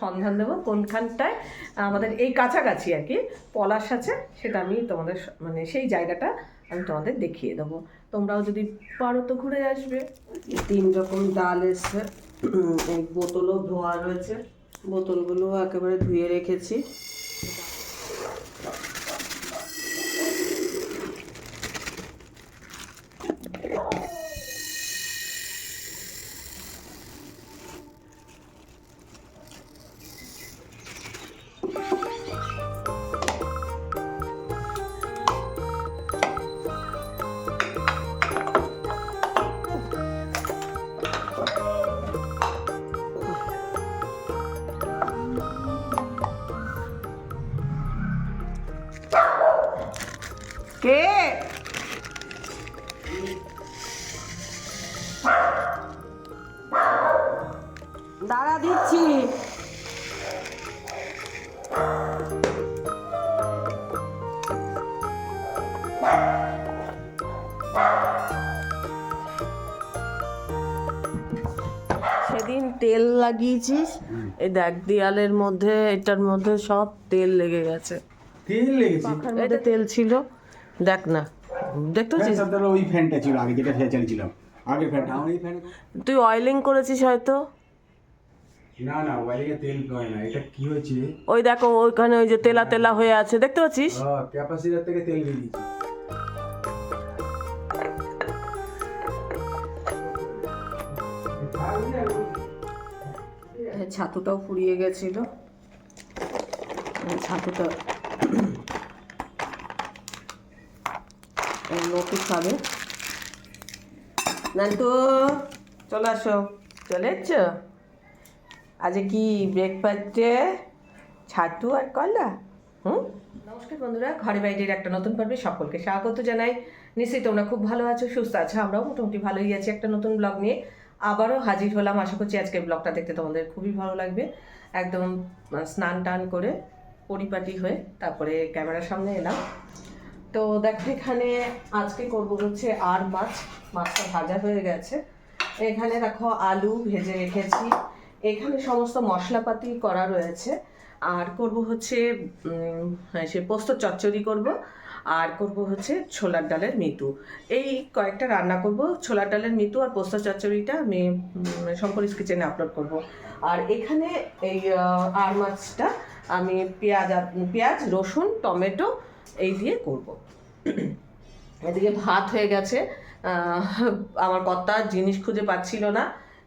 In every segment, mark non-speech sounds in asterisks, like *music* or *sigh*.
সন্ধান দেবো কোনখানটায়, আমাদের এই কাছাকাছি আর কি, পলাশ আছে, সেটা আমি তোমাদের মানে সেই জায়গাটা আমি তোমাদের দেখিয়ে দেবো। তোমরাও যদি পারো তো ঘুরে আসবে। তিন রকম ডাল এসছে এই বোতলও ধোয়া রয়েছে, বোতলগুলো একেবারে ধুয়ে রেখেছি। সেদিন তেল লাগিয়েছিস। এই দেখ দেয়ালের মধ্যে এটার মধ্যে সব তেল লেগে গেছে। তেল লেগেছে? মধ্যে তেল ছিল। দেখ না দেখতে পাচ্ছিস? ওই ফ্যানটা ছিল আগে যেটা ফ্যান চালিয়েছিলাম। আগে ফ্যানটা। আমার এই ফ্যান তুই অয়েলিং করেছিস হয়তো? না না তেল না। এটা কি হয়েছে? ওই দেখো ওইখানে ওই যে তেলা তেলা হয়ে আছে দেখতে পাচ্ছিস? ক্যাপাসিটার থেকে তেল বেরিয়েছে। এই ছাতুটাও ফুরিয়ে গেছিল। ছাতুটা এই নটু খাবে নান্টু, চলে আসো। চলে এসছ? আজ কি ব্রেকফাস্টে ছাতু আর কলা? হুম? নমস্কার বন্ধুরা, ঘরে বাইরের একটা নতুন পর্বে সকলকে স্বাগত জানাই। নিশ্চয়ই তোমরা খুব ভালো আছো, সুস্থ আছো, আমরাও মোটামুটি ভালোই আছি। একটা নতুন ব্লগ নিয়ে আবারও হাজির হলাম। আশা করছি আজকের ব্লগটা দেখতে তোমাদের খুবই ভালো লাগবে। একদম স্নান টান করে পরিপাটি হয়ে তারপরে ক্যামেরার সামনে এলাম। তো দেখো এখানে আজকে করব হচ্ছে আর মাছ। মাছটা ভাজা হয়ে গেছে। এখানে দেখো আলু ভেজে রেখেছি। এখানে সমস্ত মশলাপাতি করা রয়েছে। আর করব হচ্ছে হ্যাঁ, সে পোস্ত চচ্চড়ি করব। আর করব হচ্ছে ছোলার ডালের মিতু। এই কয়েকটা রান্না করব, ছোলার ডালের মিতু আর পোস্ত চচ্চড়িটা আমি শঙ্করিস কিচেনে আপলোড করব। আর এখানে এই আর মাছটা আমি পেঁয়াজ পেঁয়াজ, রসুন, টমেটো এই দিয়ে করব। এদিকে ভাত হয়ে গেছে। আমার কর্তা জিনিস খুঁজে পাচ্ছিল না।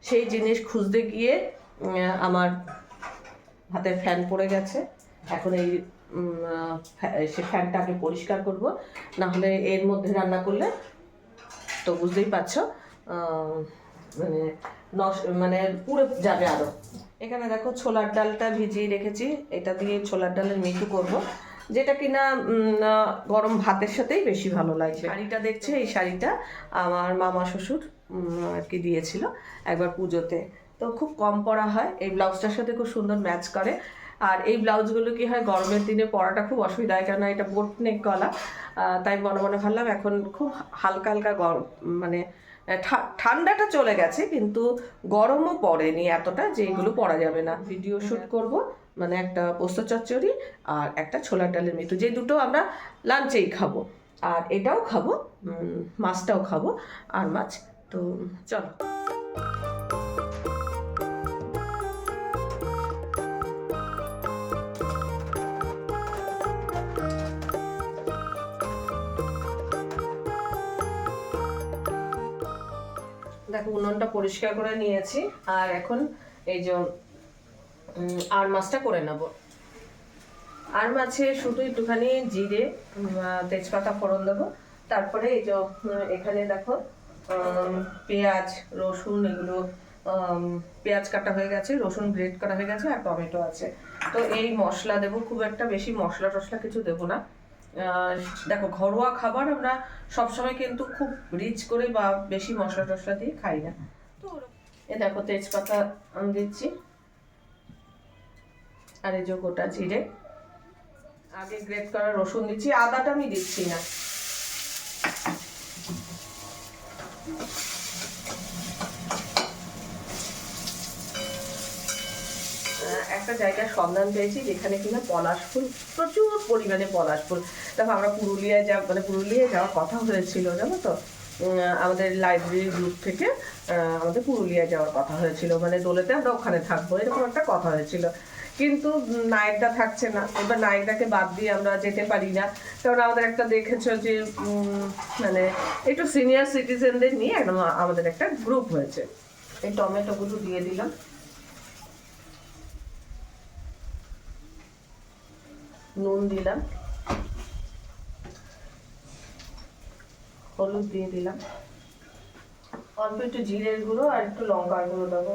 সেই জিনিস খুঁজতে গিয়ে আমার হাতের ফ্যান পড়ে গেছে। এখন এই সে ফ্যানটা আগে পরিষ্কার করব না হলে এর মধ্যে রান্না করলে, তো বুঝতেই পারছ মানে নস মানে পুরো যাবে আরও। এখানে দেখো ছোলার ডালটা ভিজিয়ে রেখেছি, এটা দিয়ে ছোলার ডালের মিটু করব, যেটা কিনা গরম ভাতের সাথেই বেশি ভালো লাগবে শাড়িটা দেখছে, এই শাড়িটা আমার মামা শ্বশুর আর কি দিয়েছিল একবার পুজোতে। তো খুব কম পরা হয়, এই ব্লাউজটার সাথে খুব সুন্দর ম্যাচ করে। আর এই ব্লাউজগুলো কি হয় গরমের দিনে পরাটা খুব অসুবিধা হয় কেননা এটা বোট নেক গলা। তাই মনে মনে ভাবলাম এখন খুব হালকা হালকা গরম মানে ঠান্ডাটা চলে গেছে, কিন্তু গরমও পড়েনি এতটা যে এগুলো পরা যাবে না। ভিডিও শ্যুট করব মানে একটা পোস্ত চচ্চড়ি আর একটা ছোলার ডালের মৃত্যু যে দুটো আমরা লাঞ্চেই খাব। আর এটাও খাব মাছটাও খাব। আর মাছ, তো চলো। উনুনটা পরিষ্কার করে নিয়েছি, আর এখন এই যে আর মাছটা করে নেব। আর মাছে শুধু একটুখানি জিরে তেজপাতা ফোড়ন দেবো। তারপরে এই যে এখানে দেখো পেঁয়াজ, রসুন এগুলো পেঁয়াজ কাটা হয়ে গেছে, রসুন গ্রেট করা হয়ে গেছে, আর টমেটো আছে। তো এই মশলা দেবো, খুব একটা বেশি মশলা টশলা কিছু দেবো না। দেখো, ঘরোয়া খাবার আমরা সবসময় কিন্তু খুব রিচ করে বা বেশি মশলা টশলা দিয়ে খাই না। তো এ দেখো, তেজপাতা দিচ্ছি। আর এই যে গোটা জিরে। আগে গ্রেট করা রসুন দিচ্ছি। আদাটা আমি দিচ্ছি না আহ, এক একটা জায়গার সন্ধান পেয়েছি যেখানে কিনা পলাশ ফুল প্রচুর পরিমাণে পলাশ ফুল। দেখো আমরা পুরুলিয়ায় যা মানে পুরুলিয়ায় যাওয়ার কথা হয়েছিল জানো তো? আমাদের লাইব্রেরি গ্রুপ থেকে আমাদের পুরুলিয়ায় যাওয়ার কথা হয়েছিল। মানে দোলেতে আমরা ওখানে থাকব এরকম একটা কথা হয়েছিল। কিন্তু উম, নায়কদা থাকছে না। এবার নায়কদাকে বাদ দিয়ে আমরা যেতে পারি না। কারণ আমাদের একটা দেখেছ যে মানে একটু সিনিয়র সিটিজেনদের নিয়ে একদম আমাদের একটা গ্রুপ হয়েছে। এই টমেটোগুলো দিয়ে দিলাম। নুন দিলাম। হলুদ দিয়ে দিলাম। অল্প একটু জিরের গুঁড়ো আর একটু লঙ্কার গুঁড়ো দেবো।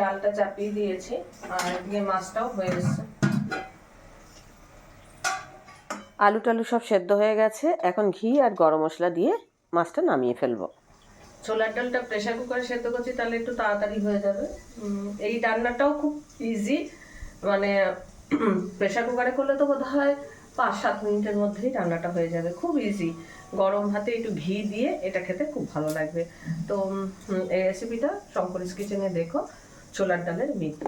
ডালটা চাপিয়ে দিয়েছি আর এদিকে মাছটাও হয়ে এসছে আলু টালু সব সেদ্ধ হয়ে গেছে। এখন ঘি আর গরম মশলা দিয়ে মাছটা নামিয়ে ফেলব। ছোলার ডালটা প্রেসার কুকারে সেদ্ধ করছি তাহলে একটু তাড়াতাড়ি হয়ে যাবে। এই রান্নাটাও খুব ইজি মানে *clears throat* প্রেসার কুকারে করলে তো বোধ হয় পাঁচ সাত মিনিটের মধ্যেই রান্নাটা হয়ে যাবে। খুব ইজি গরম ভাতে একটু ঘি দিয়ে এটা খেতে খুব ভালো লাগবে। তো এই রেসিপিটা শঙ্করিস কিচেনে দেখো। ছোলার ডালের মিট।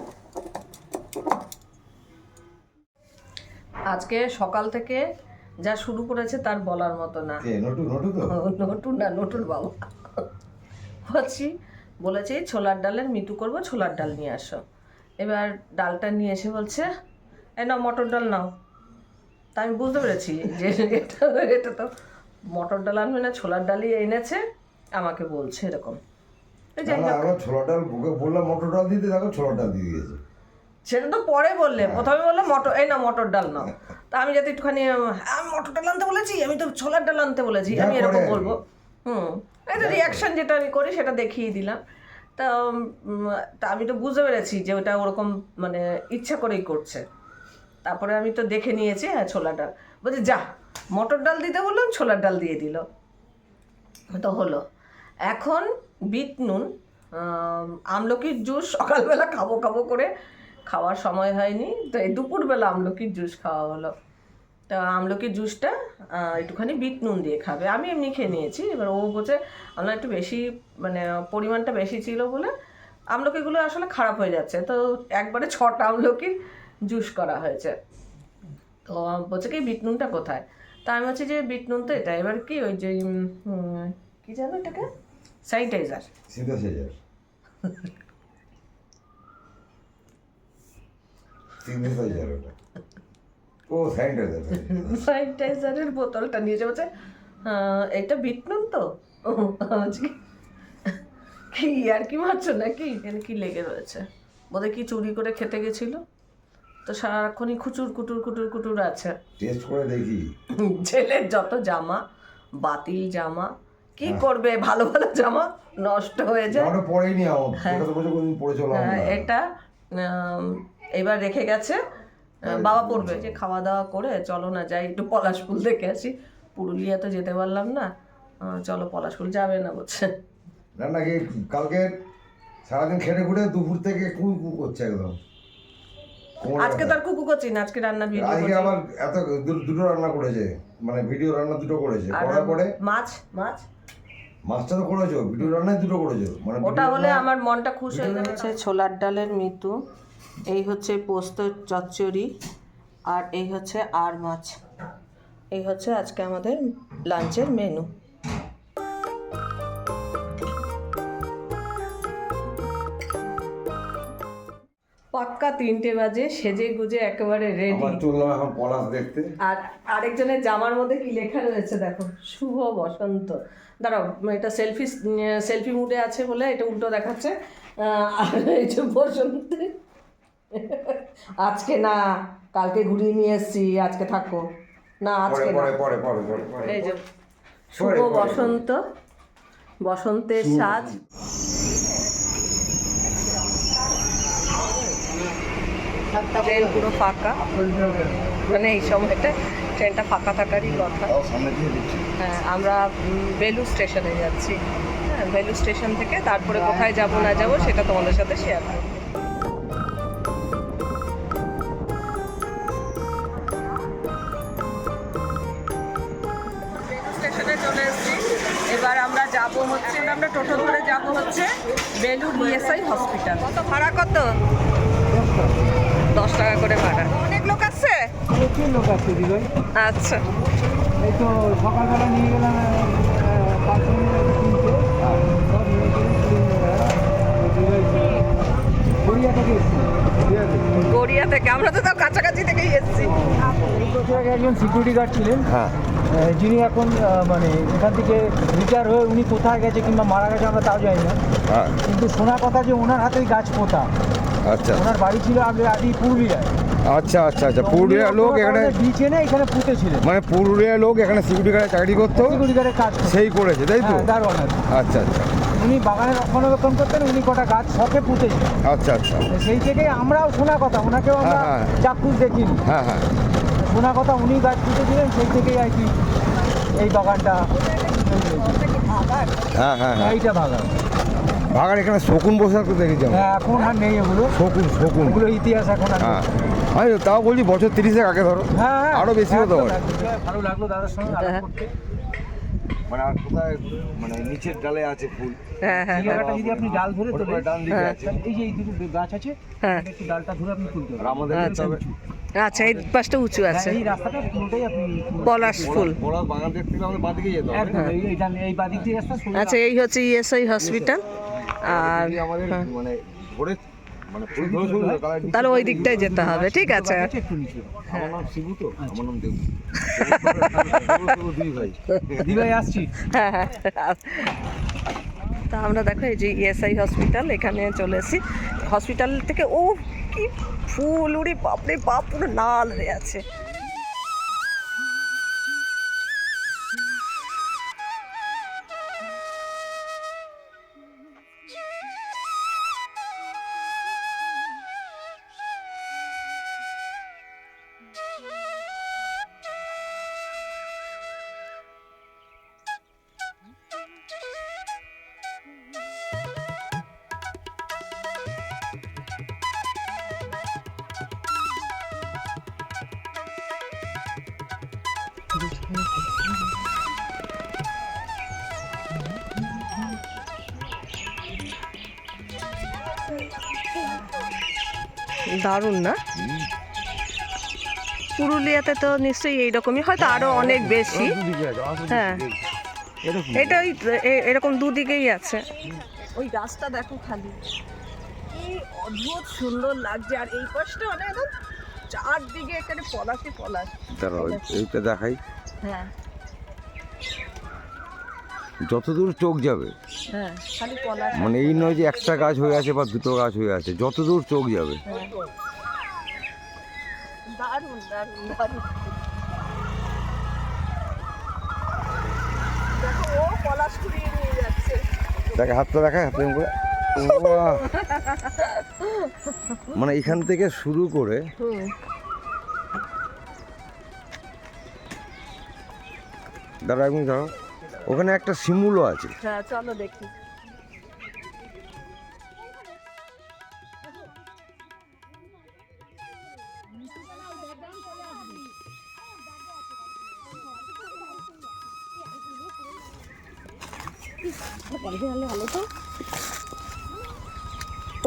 আজকে সকাল থেকে যা শুরু করেছে তার বলার মতো না। নটু নটুন না নটুর বাবা। বলছি বলেছি ছোলার ডালের মিতু করব ছোলার ডাল নিয়ে আসো। এবার ডালটা নিয়ে এসে বলছে এ নাও মটর ডাল নাও। তা আমি বুঝতে পেরেছি যে এটা এটা তো মটর ডাল আনবে না ছোলার ডালই এনেছে আমাকে বলছে এরকম। আমরা ছোলা ডাল বললাম মটর ডাল দিতে দেখো ছোলা দিয়ে দিয়েছে। সেটা তো পরে বললে প্রথমে বললে মটর এই না মটর ডাল নাও। তা আমি যাতে একটুখানি আমি মটর ডাল আনতে বলেছি আমি তো ছোলার ডাল আনতে বলেছি আমি এরকম। বলব। হুম রিয়াকশন যেটা আমি করি সেটা দেখিয়ে দিলাম। তা তা আমি তো বুঝতে পেরেছি যে ওটা ওরকম মানে ইচ্ছা করেই করছে। তারপরে আমি তো দেখে নিয়েছি হ্যাঁ ছোলার ডাল। বলছি যা মটর ডাল দিতে বললাম ছোলার ডাল দিয়ে দিল। তো হলো। এখন বিট নুন আমলকির জুস সকালবেলা খাব খাব করে খাওয়ার সময় হয়নি। তো এই দুপুরবেলা আমলকির জুস খাওয়া হলো। তা আমলকির জুসটা একটুখানি বিট নুন দিয়ে খাবে। আমি এমনি খেয়ে নিয়েছি। এবার ও বলছে, আমরা একটু বেশি মানে পরিমাণটা বেশি ছিল বলে আমলকিগুলো আসলে খারাপ হয়ে যাচ্ছে। তো একবারে ছটা আমলকির জুস করা হয়েছে। তো বলছে কি, বিট নুনটা কোথায়? তা আমি হচ্ছে যে, বিট নুন তো এটা এবার কি ওই যে কি জানো এটাকে? স্যানিটাইজার সেজার ওটা। ও স্যানিটাইজার স্যানিটাইজারের বোতলটা বলছে "আহ, এটা বিট নুন তো কি আর কি মারছো নাকি? এখানে কি লেগে রয়েছে? বোধহয় কি চুরি করে খেতে গেছিল? তো সারাক্ষণই খুচুর কুটুর কুটুর কুটুর আছে। টেস্ট করে দেখি। ছেলের যত জামা বাতিল জামা কি করবে? ভালো ভালো জামা নষ্ট হয়ে যায়। জামাটা পরেই নি আমার কোনদিন পরে চলো হ্যাঁ, এটা এবার রেখে গেছে। বাবা পড়বে। যে খাওয়া দাওয়া করে চলো না যাই একটু পলাশ ফুল দেখে আসি। পুরুলিয়া তো যেতে পারলাম না। চলো পলাশ ফুল যাবে না বলছে। না নাকি কালকে সারাদিন খেটে খুঁটে দুপুর থেকে কু কু করছে একদম? আজকে তো আর কুকু করছি না আজকে রান্না ভিডিও আজকে আবার এত দুটো রান্না করেছে। মানে ভিডিও রান্না দুটো করেছে। করার পরে? মাছ মাছ? মাছটা তো করেছ ভিডিও রান্নায় দুটো করেছ। মানে ওটা হলে আমার মনটা খুশি হয়ে যাবে হচ্ছে ছোলার ডালের মিতু এই হচ্ছে পোস্ত চচ্চড়ি আর এই হচ্ছে আর মাছ। এই হচ্ছে আজকে আমাদের লাঞ্চের মেনু। পাক্কা তিনটে বাজে সেজে গুজে একেবারে রেডি আবার চললাম এখন পলাশ দেখতে। আর আরেকজনের জামার মধ্যে কি লেখা রয়েছে দেখো? শুভ বসন্ত। দাঁড়াও এটা সেলফি সেলফি মুডে আছে বলে এটা উল্টো দেখাচ্ছে। আর এই যে বসন্ত আজকে না কালকে ঘুরিয়ে নিয়ে এসছি আজকে থাকো। না আজকে এই যে শুভ। বসন্ত বসন্তের সাজ। ট্রেন পুরো ফাঁকা। মানে এই সময়টা ট্রেনটা ফাঁকা থাকারই কথা। হ্যাঁ আমরা বেলুর স্টেশনে যাচ্ছি। ভ্যালু স্টেশন থেকে তারপরে কোথায় যাব না যাব সেটা তোমাদের সাথে শেয়ার করব। স্টেশনে চলে এসেছি। এবার আমরা যাব হচ্ছে আমরা টোটো ধরে যাব হচ্ছে বেলুর ইএসআই হসপিটাল কত ভাড়া কত? দশ টাকা করে ভাড়া। অনেক লোক আসছে আচ্ছা। এই তো সকালবেলা নিয়ে গেলাম গড়িয়া থেকে গড়িয়া থেকে আমরা তো তাও কাছাকাছি থেকেই এসেছি। একজন সিকিউরিটি গার্ড ছিলেন। হ্যাঁ। যিনি এখন মানে এখান থেকে রিটায়ার হয়ে উনি কোথায় গেছে কিংবা মারা গেছে আমরা তাও জানি না। হ্যাঁ। কিন্তু শোনা কথা যে ওনার হাতেই গাছ পোতা আচ্ছা। ওনার বাড়ি ছিল আগে আদি পুরুলিয়ায় আচ্ছা আচ্ছা আচ্ছা। পুরুলিয়ার লোক এখানে বীজ এনে এখানে পুঁতেছিলেন মানে পুরুলিয়ার লোক এখানে সিকিউরিটি গার্ডে চাকরি করতো। সিকিউরিটি গার্ডের কাজ সেই করেছে তাই তো? হ্যাঁ, দারোয়ান আচ্ছা আচ্ছা। উনি বাগানে রক্ষণাবেক্ষণ করতেন উনি কটা গাছ শখে পুঁতেছিলেন আচ্ছা আচ্ছা। সেই থেকে আমরাও শোনা কথা ওনাকেও আমরা হ্যাঁ, হ্যাঁ। চাক্ষুষ দেখিনি। হ্যাঁ হ্যাঁ। শোনা কথা উনি গাছ পুঁতেছিলেন সেই থেকেই আর কি এই বাগানটা হ্যাঁ হ্যাঁ এইটা বাগান। ভাগার এখানে শকুন বসে থাকতে দেখেছি এখন আর নেই এগুলো। শকুন শকুন। এগুলো ইতিহাস এখন আর আমি তাও বলছি বছর তিরিশেক আগে ধরো। হ্যাঁ হ্যাঁ। আরও বেশি হতে পারে। ভালো লাগল দাদার সঙ্গে হ্যাঁ। মানে আর কোথায় মানে নিচের ডালে আছে ফুল। হ্যাঁ হ্যাঁ। জায়গাটা যদি আপনি ডাল ধরে দিকে হ্যাঁ। আছে। এই যে এই দুটো গাছ আছে হ্যাঁ। একটু ডালটা ধরে আপনি তুলতে আর আমাদের আচ্ছা। আচ্ছা এই পাশটা উঁচু আছে। এই রাস্তাটা পুরোটাই আপনি পলাশ ফুল। বড় বাগান দেখতে গেলে আমাদের বাদিকে যেতে হবে। এই এই ডান- এই বাদিক দিয়ে রাস্তা সোজা। আচ্ছা এই হচ্ছে ইএসআই হসপিটাল আর আমাদের। মানে ধরে মানে তাহলে ওই দিকটাই যেতে হবে ঠিক আছে। গাছ আছে একটু নিচে। আমার নাম শিবু তো আমার নাম দেবু। *laughs* দুই ভাই আসছি। হ্যাঁ হ্যাঁ তা আমরা দেখো এই যে ইএসআই হসপিটাল এখানে চলে এসেছি। হসপিটাল থেকে ও কি ফুল উড়ি বাপরে বাপ পুরো লাল হয়ে আছে। দারুণ না? পুরুলিয়াতে তো নিশ্চয়ই এইরকমই হয়তো আরও অনেক বেশি। হ্যাঁ। এটা ওই এ- এরকম দুদিকেই আছে। ওই গাছটা দেখো খালি। কি অদ্ভুত সুন্দর লাগছে। আর এই পাশটা মানে একদম চারদিকে এখানে পলাশে পলাশ। এইটা দেখাই। হ্যাঁ। যতদূর চোখ যাবে। হ্যাঁ মানে এই নয় যে একটা গাছ হয়ে আছে বা দুটো গাছ হয়ে আছে যতদূর চোখ যাবে। দেখো দেখে হাতটা এরকম করে। *laughs* মানে এখান থেকে শুরু করে দাঁড়া একদম দাঁড়াও। ওখানে একটা শিমুলও আছে। হ্যাঁ চলো দেখি।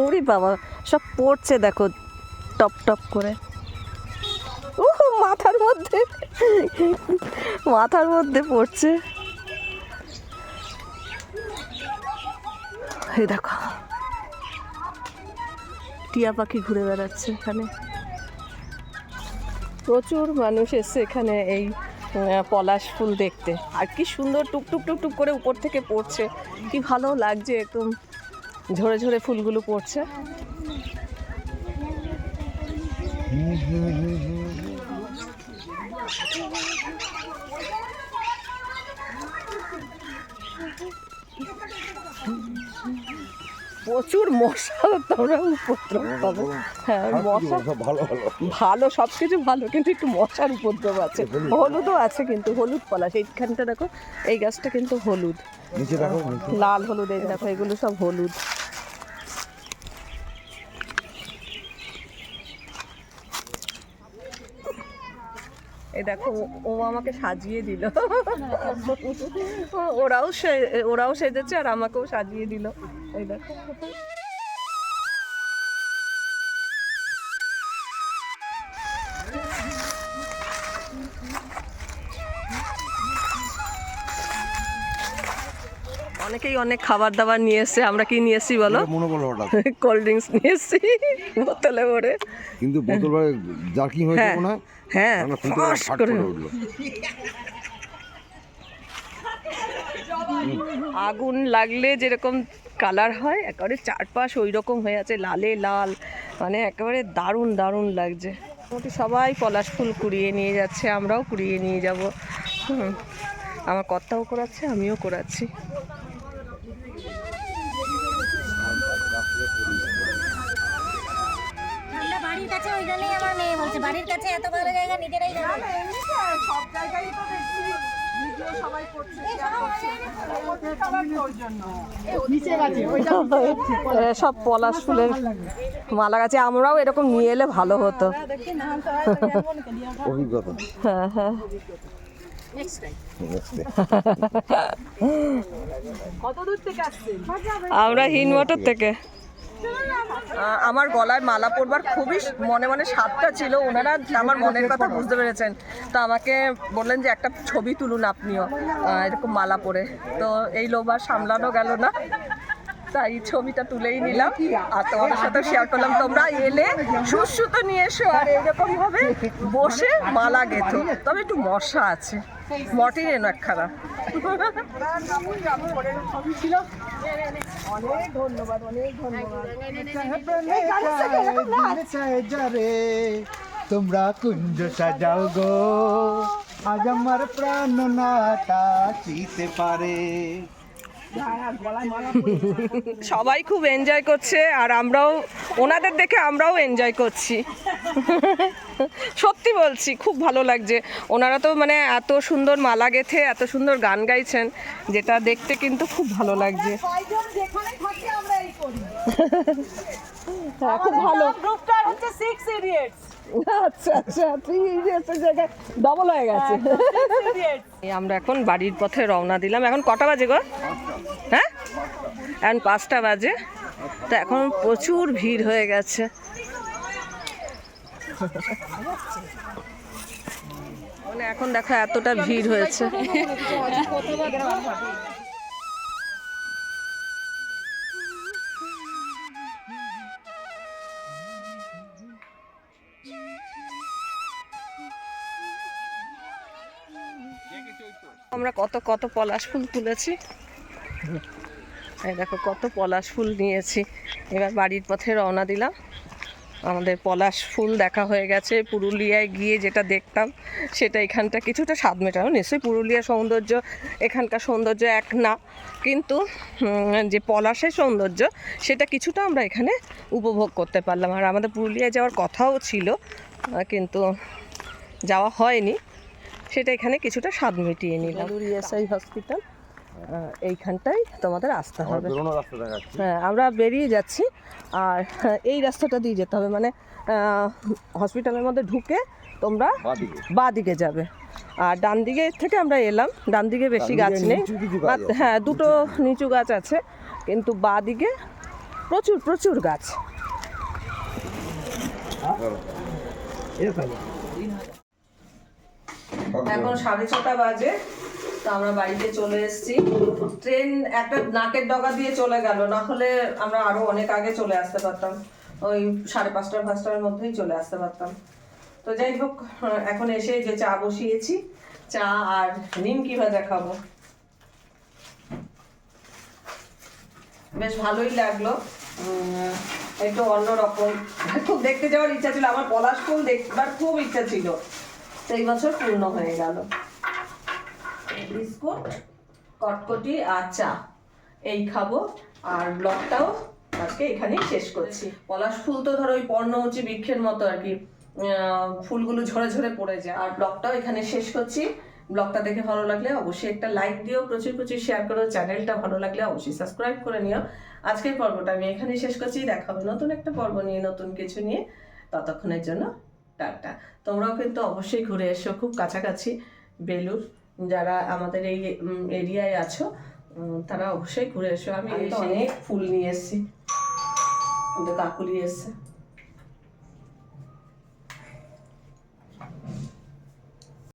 ওরে বাবা, সব পড়ছে দেখো, টপ টপ করে। উহ, মাথার মধ্যে মাথার মধ্যে পড়ছে। এই দেখো। টিয়া পাখি ঘুরে বেড়াচ্ছে এখানে। প্রচুর মানুষ এসছে এখানে এই পলাশ ফুল দেখতে। আর কি সুন্দর টুকটুক টুকটুক করে উপর থেকে পড়ছে। কি ভালো লাগছে একদম ঝরে ঝরে ফুলগুলো পড়ছে। প্রচুর মশা তোমরা উপদ্রব পাবে। হ্যাঁ মশা ভালো ভালো ভালো। সব কিছু ভালো কিন্তু একটু মশার উপদ্রব আছে। হলুদও আছে কিন্তু হলুদ পলাশ সেইখানটা দেখো এই গাছটা কিন্তু হলুদ। লাল হলুদ এই দেখো এগুলো সব হলুদ। এই দেখো, ও- ও আমাকে সাজিয়ে দিল। ওরাও সে- ওরাও সেজেছে আর আমাকেও সাজিয়ে দিল। এই দেখো। অনেকেই অনেক খাবার দাবার নিয়ে এসছে। আমরা কি নিয়ে এসছি বলো? মনে পড়ল হঠাৎ কোল্ড ড্রিঙ্কস নিয়ে এসছি। বোতলে ভরে। কিন্তু বোতল ভাই জার্কিং হয়েছে হ্যাঁ। মনে হয়। হ্যাঁ ফস করে উঠল। আগুন লাগলে যেরকম কালার হয় একেবারে চারপাশ ওই রকম হয়ে আছে লালে লাল। মানে একেবারে দারুণ দারুণ লাগছে। মোটামুটি সবাই পলাশ ফুল কুড়িয়ে নিয়ে যাচ্ছে আমরাও কুড়িয়ে নিয়ে যাব। হুম। আমার কর্তাও করাচ্ছে আমিও করাচ্ছি। বাড়ির কাছে ওই জন্যই আমার মেয়ে বলছে বাড়ির কাছে এত ভালো জায়গা নিজেরাই যাবে সব জায়গায় তো দেখছি ভিডিও সবাই করছে সব পলাশ ফুলের মালা গাছে আমরাও এরকম নিয়ে এলে ভালো হতো। অভিজ্ঞতা। হ্যাঁ হ্যাঁ। আমরা হিনমোটর থেকে। আমার গলায় মালা পরবার খুবই মনে মনে সাতটা ছিল। ওনারা আমার মনের কথা বুঝতে পেরেছেন। তো আমাকে বললেন যে একটা ছবি তুলুন আপনিও এরকম মালা পরে। তো এই লোভ সামলানো গেল না। তাই ছবিটা তুলেই নিলাম। আর তোমাদের সাথে শেয়ার করলাম। তোমরা এলে সুসুতো নিয়ে এসো আর এরকম ভাবে বসে মালা গেথো। তবে একটু মশা আছে। মটির এনো একখানা। অনেক ধন্যবাদ অনেক ধন্যবাদ তোমরা কুঞ্জ সাজাও গো। আজ আমার প্রাণ নাটা চিতে পারে। সবাই খুব এনজয় করছে আর আমরাও, ওনাদের দেখে আমরাও এনজয় করছি। সত্যি বলছি, খুব ভালো লাগছে। ওনারা তো মানে এত সুন্দর মালা গেথে, এত সুন্দর গান গাইছেন, যেটা দেখতে কিন্তু খুব ভালো লাগছে। খুব ভালো। আচ্ছা আচ্ছা থ্রি ইডিয়টসের জায়গায় ডবল হয়ে গেছে। আমরা এখন বাড়ির পথে রওনা দিলাম। এখন কটা বাজে গো? হ্যাঁ? এখন পাঁচটা বাজে। তো এখন প্রচুর ভিড় হয়ে গেছে। মানে এখন দেখো এতটা ভিড় হয়েছে। আমরা কত কত পলাশ ফুল তুলেছি। দেখো, কত পলাশ ফুল নিয়েছি। এবার বাড়ির পথে রওনা দিলাম। আমাদের পলাশ ফুল দেখা হয়ে গেছে। পুরুলিয়ায় গিয়ে যেটা দেখতাম, সেটা এখানটা কিছুটা স্বাদ মেটানো নিশ্চয়ই পুরুলিয়ার সৌন্দর্য, এখানকার সৌন্দর্য এক না। কিন্তু যে পলাশের সৌন্দর্য, সেটা কিছুটা আমরা এখানে উপভোগ করতে পারলাম। আর আমাদের পুরুলিয়ায় যাওয়ার কথাও ছিল, কিন্তু যাওয়া হয়নি। সেটা এখানে কিছুটা স্বাদ মিটিয়ে নিলাম। ইএসআই হসপিটাল এইখানটাই তোমাদের আসতে হবে। বেরোনো রাস্তা দেখাচ্ছি। হ্যাঁ আমরা বেরিয়ে যাচ্ছি আর এই রাস্তাটা দিয়ে যেতে হবে। মানে হসপিটালের মধ্যে ঢুকে তোমরা বাঁ দিকে যাবে। আর ডান দিকে থেকে আমরা এলাম। ডান দিকে বেশি গাছ নেই। হ্যাঁ দুটো নিচু গাছ আছে কিন্তু বাঁ দিকে প্রচুর প্রচুর গাছ। এখন সাড়ে ছটা বাজে, তো আমরা বাড়িতে চলে এসেছি। ট্রেন একটা নাকের ডগা দিয়ে চলে গেল, না হলে আমরা আরও অনেক আগে চলে আসতে পারতাম। ওই সাড়ে পাঁচটা, পাঁচটার মধ্যেই চলে আসতে পারতাম। তো যাই হোক, এখন এসে যে চা বসিয়েছি, চা আর নিমকি ভাজা খাব। বেশ ভালোই লাগল। একটু অন্যরকম। খুব দেখতে যাওয়ার ইচ্ছা ছিল, আমার পলাশ ফুল দেখবার খুব ইচ্ছা ছিল। এই বছর পূর্ণ হয়ে গেল। বিস্কুট, কটকটি আর চা, এই খাব। আর ব্লগটাও আজকে এখানেই শেষ করছি। পলাশ ফুল তো ধরো ওই পর্ণমোচী বৃক্ষের মতো আর কি ফুলগুলো ঝরে ঝরে পড়ে যায়। আর ব্লগটাও এখানে শেষ করছি। ব্লগটা দেখে ভালো লাগলে অবশ্যই একটা লাইক দিও, প্রচুর প্রচুর শেয়ার করো, চ্যানেলটা ভালো লাগলে অবশ্যই সাবস্ক্রাইব করে নিও। আজকের পর্বটা আমি এখানেই শেষ করছি। দেখা হবে নতুন একটা পর্ব নিয়ে, নতুন কিছু নিয়ে। ততক্ষণের জন্য টাটা তোমরাও কিন্তু অবশ্যই ঘুরে এসো খুব কাছাকাছি বেলুর যারা আমাদের এই এরিয়ায় আছো তারা অবশ্যই ঘুরে এসো। আমি অনেক ফুল নিয়ে এসেছি। কিন্তু কাকুলি এসছে।